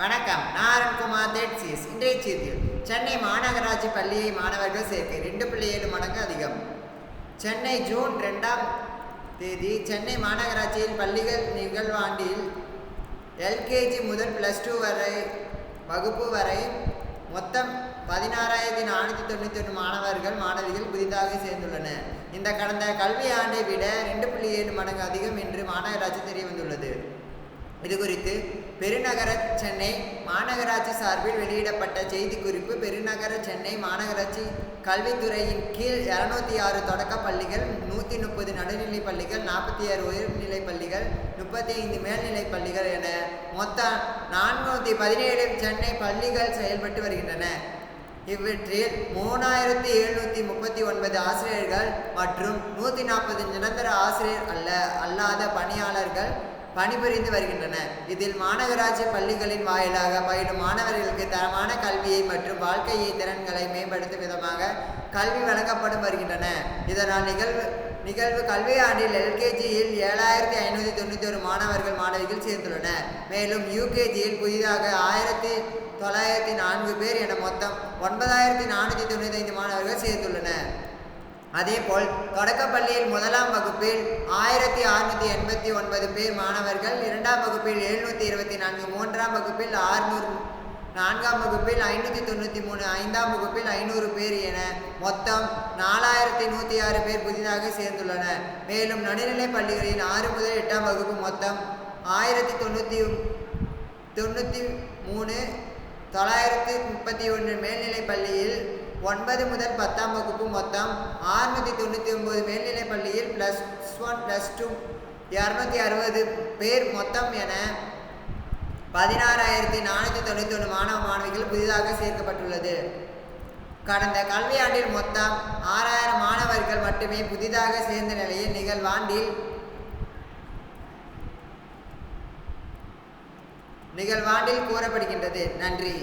வணக்கம். நாரன்குமார் தேட்சிஸ் இன்றைய செய்தியில் சென்னை மாநகராட்சி பள்ளியை மாணவர்கள் சேர்க்கை ரெண்டு புள்ளி ஏழு மடங்கு அதிகம். சென்னை ஜூன் ரெண்டாம் தேதி சென்னை மாநகராட்சியில் பள்ளிகள் நிகழ்வாண்டில் எல்கேஜி முதல் ப்ளஸ் டூ வரை வகுப்பு வரை மொத்தம் பதினாறாயிரத்தி நானூற்றி தொண்ணூற்றி ஒன்று மாணவர்கள் மாணவிகள் புதிதாக சேர்ந்துள்ளனர். இந்த கடந்த கல்வி ஆண்டை விட ரெண்டு புள்ளி ஏழு மடங்கு அதிகம் என்று மாநகராட்சி தெரிய வந்துள்ளது இது குறித்து பெருநகர சென்னை மாநகராட்சி சார்பில் வெளியிடப்பட்ட செய்திக்குறிப்பு பெருநகர சென்னை மாநகராட்சி கல்வித்துறையின் கீழ் இரநூத்தி ஆறு தொடக்க பள்ளிகள் நூற்றி முப்பது நடுநிலைப் பள்ளிகள் நாற்பத்தி ஆறு உயர்நிலைப் பள்ளிகள் முப்பத்தி ஐந்து மேல்நிலைப் பள்ளிகள் என மொத்தம் நானூற்றி பதினேழு சென்னை பள்ளிகள் செயல்பட்டு வருகின்றன. இவற்றில் மூணாயிரத்தி எழுநூற்றி முப்பத்தி ஒன்பது ஆசிரியர்கள் மற்றும் நூற்றி நாற்பது நிரந்தர ஆசிரியர் அல்ல அல்லாத பணியாளர்கள் பணிபுரிந்து வருகின்றன. இதில் மாநகராட்சி பள்ளிகளின் வாயிலாக பயிலும் மாணவர்களுக்கு தரமான கல்வியை மற்றும் வாழ்க்கையை திறன்களை மேம்படுத்தும் விதமாக கல்வி வழங்கப்படும் வருகின்றன. இதனால் நிகழ்வு நிகழ்வு கல்வியாண்டில் எல்கேஜியில் ஏழாயிரத்தி ஐநூற்றி தொண்ணூற்றி ஒரு மாணவர்கள் மாணவிகள் சேர்ந்துள்ளனர். மேலும் யூகேஜியில் புதிதாக ஆயிரத்தி தொள்ளாயிரத்தி நான்கு பேர் என மொத்தம் ஒன்பதாயிரத்தி நானூற்றி தொண்ணூற்றி ஐந்து மாணவர்கள் சேர்ந்துள்ளனர். அதேபோல் தொடக்கப்பள்ளியில் முதலாம் வகுப்பில் ஆயிரத்தி அறுநூற்றி எண்பத்தி ஒன்பது பேர் மாணவர்கள் இரண்டாம் வகுப்பில் எழுநூற்றி இருபத்தி நான்கு மூன்றாம் வகுப்பில் ஆறுநூறு நான்காம் வகுப்பில் ஐநூற்றி தொண்ணூற்றி மூணு ஐந்தாம் வகுப்பில் ஐநூறு பேர் என மொத்தம் நாலாயிரத்தி நூற்றி ஆறு பேர் புதிதாக சேர்ந்துள்ளனர். மேலும் நடுநிலைப் பள்ளிகளில் ஆறு முதல் எட்டாம் வகுப்பு மொத்தம் ஆயிரத்தி தொண்ணூற்றி தொண்ணூற்றி மூணு தொள்ளாயிரத்தி முப்பத்தி ஒன்று மேல்நிலைப் பள்ளியில் ஒன்பது முதல் பத்தாம் வகுப்பு மொத்தம் ஆறுநூற்றி தொண்ணூற்றி ஒம்பது மேல்நிலைப் பள்ளியில் ப்ளஸ் ஒன் ப்ளஸ் டூ இரநூத்தி அறுபது பேர் மொத்தம் என பதினாறாயிரத்தி நானூற்றி தொண்ணூற்றி ஒன்று மாணவ மாணவிகள் புதிதாக சேர்க்கப்பட்டுள்ளது. கடந்த கல்வியாண்டில் மொத்தம் ஆறாயிரம் மாணவர்கள் மட்டுமே புதிதாக சேர்ந்த நிலையில் நிகழ்வாண்டில் நிகழ்வாண்டில் கூறப்படுகின்றது. நன்றி.